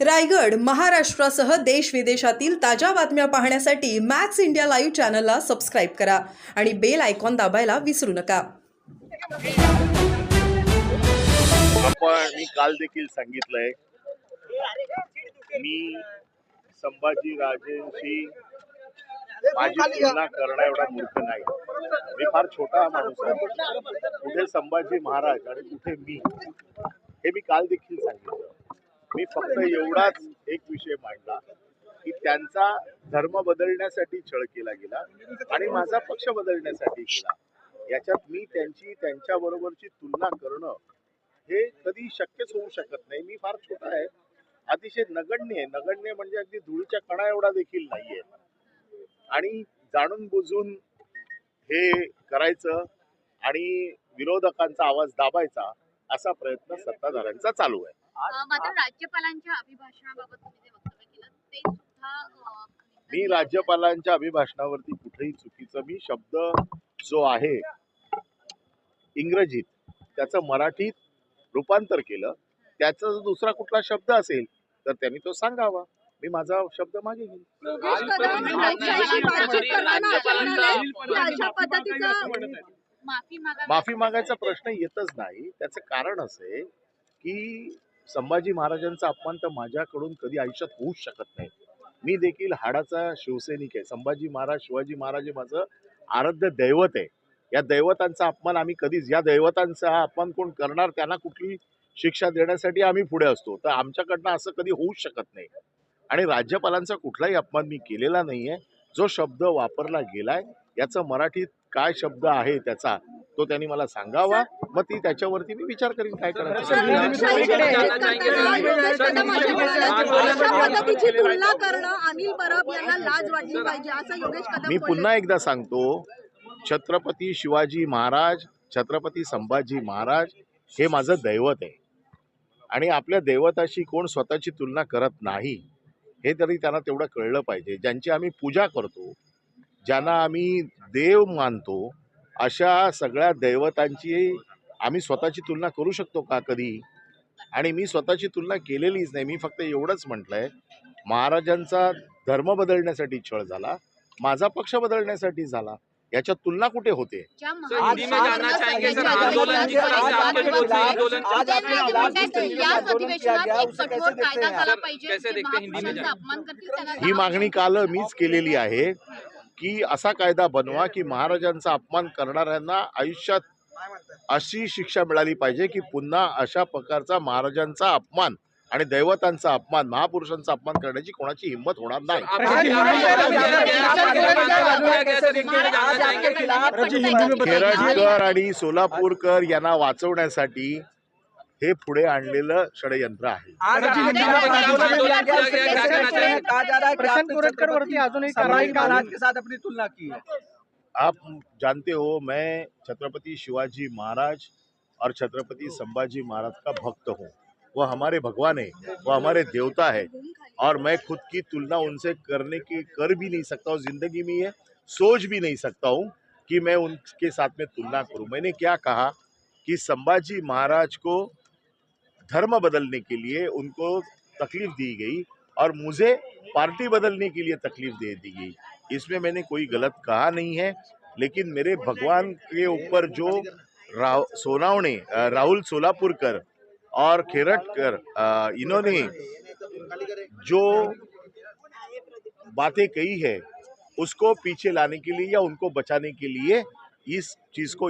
रायगड महाराष्ट्रासह देश विदेशातील ताज्या बातम्या पाहण्यासाठी मॅक्स इंडिया लाईव्ह चॅनलला सबस्क्राईब करा आणि बेल आयकॉन दाबायला विसरू नका. आपण मी काल देखील सांगितलंय मी संभाजी राजेंशी माझी तुलना करणं एवढा मूर्ख नाही. मी फार छोटा माणूस आहे. कुठे संभाजी महाराज आणि कुठे मी हे मी काल देखील सांगितलं. मी फक्त एवढाच एक विषय मांडला की त्यांचा धर्म बदलण्यासाठी छळ केला गेला आणि माझा पक्ष बदलण्यासाठी गेला. याच्यात मी त्यांची त्यांच्या बरोबरची तुलना करणं हे कधी शक्यच होऊ शकत नाही. मी फार छोटा आहे. अतिशय नगण्य आहे. नगण्य म्हणजे अगदी धुळीच्या कणा एवढा देखील नाहीये. आणि जाणून बुजून हे करायचं आणि विरोधकांचा आवाज दाबायचा असा प्रयत्न सत्ताधाऱ्यांचा चालू आहे. मात्र राज्यपालांच्या अभिभाषणाबाबत तुम्ही जे वक्तव्य केलं ते सुद्धा अ, मी. राज्यपालांच्या अभिभाषणावरती कुठेही चुकीचं मी शब्द जो आहे इंग्रजीत त्याचं मराठीत रूपांतर केलं त्याचा जर दुसरा कुठला शब्द असेल तर त्यांनी तो सांगावा. मी माझा शब्द मागे घेईन. माफी मागा माफी मागायचा प्रश्न येतच नाही. त्याचं कारण असं की संभाजी महाराजांचा अपमान तर माझ्याकडून कधी आयुष्यात होऊच शकत नाही. मी देखील हाडाचा शिवसैनिक आहे. संभाजी महाराज शिवाजी महाराज हे माझं आराध्य दैवत आहे. या दैवतांचा अपमान आम्ही कधीच या दैवतांचा अपमान कोण करणार? त्यांना कुठली शिक्षा देण्यासाठी आम्ही पुढे असतो. तर आमच्याकडनं असं कधी होऊच शकत नाही. आणि राज्यपालांचा कुठलाही अपमान मी केलेला नाही आहे जो शब्द वापरला गेलाय याचा मराठीत काय शब्द आहे त्याचा तो त्यांनी मला सांगावा मग ती त्याच्यावरती मी विचार करीन काय करायचं मी. पुन्हा एकदा सांगतो छत्रपती शिवाजी महाराज छत्रपती संभाजी महाराज हे माझं दैवत आहे आणि आपल्या दैवताशी कोण स्वतःची तुलना करत नाही हे तरी त्यांना तेवढं कळलं पाहिजे ज्यांची आम्ही पूजा करतो ज्यांना आम्ही देव मानतो अशा सगळ्या दैवतांची आम्ही स्वतःची तुलना करू शकतो का कधी? आणि मी स्वतःची तुलना केलेलीच नाही. मी फक्त एवढंच म्हटलंय महाराजांचा धर्म बदलण्यासाठी छळ झाला माझा पक्ष बदलण्यासाठी झाला. याच्यात तुलना कुठे होते? है, मागणी काल मीच केलेली आहे. की असा कायदा बनवा की महाराजांचा अपमान करणाऱ्यांना आयुष्यात अशी शिक्षा मिळाली पाहिजे की पुन्हा अशा प्रकारचा महाराजांचा अपमान आणि दैवतांचा अपमान महापुरुषांचा अपमान करण्याची कोणाची हिंमत होणार नाही खेरटकर आणि सोलापूरकर यांना वाचवण्यासाठी हे पुढे आणलेलं षडयंत्र आहे. है है? आप जानते हो मैं छत्रपति शिवाजी महाराज और छत्रपति संभाजी महाराज का भक्त हूँ। वह हमारे भगवान है वह हमारे देवता है और मैं खुद की तुलना उनसे करने की कर भी नहीं सकता हूँ ज़िंदगी में ये सोच भी नहीं सकता हूँ कि मैं उनके साथ में तुलना करूँ। मैंने क्या कहा कि संभाजी महाराज को धर्म बदलने के लिए उनको तकलीफ़ दी गई और मुझे पार्टी बदलने के लिए तकलीफ़ दे दी गई। इसमें मैंने कोई गलत कहा नहीं है, लेकिन मेरे भगवान के ऊपर जो राव, सोनावणे राहुल सोलापुरकर और खेरटकर इन्होंने जो बातें कही है, उसको पीछे लाने के लिए या उनको बचाने के लिए इस चीज़ को